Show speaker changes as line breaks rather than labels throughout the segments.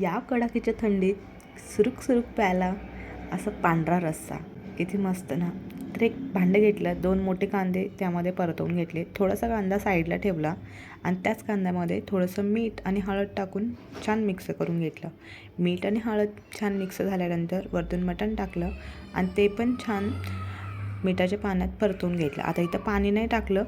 या कडाकीच्या थंडीत सुरूक सुरूक प्यायला असा पांढरा रस्सा. किती मस्त ना. तर एक भांडं घेतलं दोन मोठे कांदे त्यामध्ये परतवून घेतले. थोडासा कांदा साईडला ठेवला आणि त्याच कांद्यामध्ये थोडंसं मीठ आणि हळद टाकून छान मिक्स करून घेतलं. मीठ आणि हळद छान मिक्स झाल्यानंतर वरतून मटण टाकलं आणि ते पण छान मिठाच्या पाण्यात परतवून घेतलं. आता इथं पाणी नाही टाकलं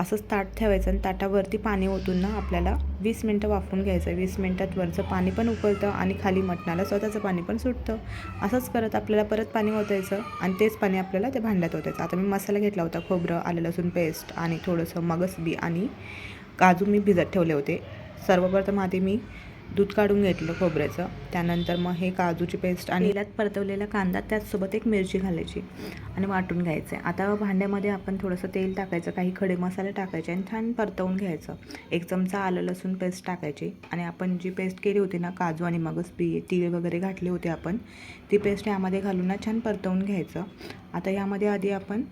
असंच ताट ठेवायचं आणि ताटावरती पाणी ओतून ना आपल्याला वीस मिनटं वाफवून घ्यायचं. वीस मिनटात वरचं पाणी पण उकळतं आणि खाली मटणाला स्वतःचं पाणी पण सुटतं. असंच करत आपल्याला परत पाणी ओतायचं आणि तेच पाणी आपल्याला त्या भांड्यात ओतायचं. आता मी मसाला घेतला होता खोबरं आलं लसूण पेस्ट आणि थोडंसं मगस बी आणि काजू मी भिजत ठेवले होते. सर्वप्रथम आधी मी दूध काढून घेतलं खोबऱ्याचं. त्यानंतर मग हे काजूची पेस्ट आणि तेलात परतवलेला कांदा त्याचसोबत एक मिरची घालायची आणि वाटून घ्यायचं. आहे आता भांड्यामध्ये आपण थोडंसं तेल टाकायचं काही खडे मसाले टाकायचे आणि छान परतवून घ्यायचं. एक चमचा आलं लसूण पेस्ट टाकायची आणि आपण जी पेस्ट केली होती ना काजू आणि मगच बी तीळ वगैरे घातले होते आपण ती पेस्ट यामध्ये घालून ना छान परतवून घ्यायचं. आता यामध्ये आधी आपण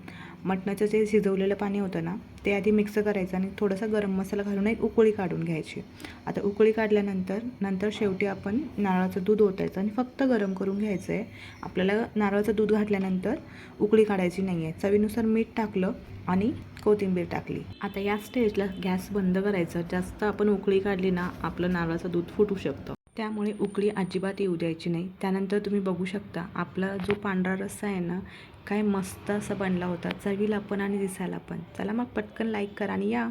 मटणाचं जे शिजवलेलं पाणी होतं ना ते आधी मिक्स करायचं आणि थोडासा गरम मसाला घालून एक उकळी काढून घ्यायची. आता उकळी काढल्यानंतर नंतर शेवटी आपण नारळाचं दूध ओतायचं आणि फक्त गरम करून घ्यायचं आहे आपल्याला नारळाचं दूध घातल्यानंतर उकळी काढायची नाही आहे चवीनुसार मीठ टाकलं आणि कोथिंबीर टाकली. आता या स्टेजला गॅस बंद करायचं. जास्त आपण उकळी काढली ना आपलं नारळाचं दूध फुटू शकतं. त्यामुळे उकळी अजिबात येऊ द्यायची नाही. त्यानंतर तुम्ही बघू शकता आपला जो पांढरा रस्सा आहे ना काय मस्त असा बनला होता. चवीला पण आणि दिसायला पण. चला मग पटकन लाईक करा आणि या.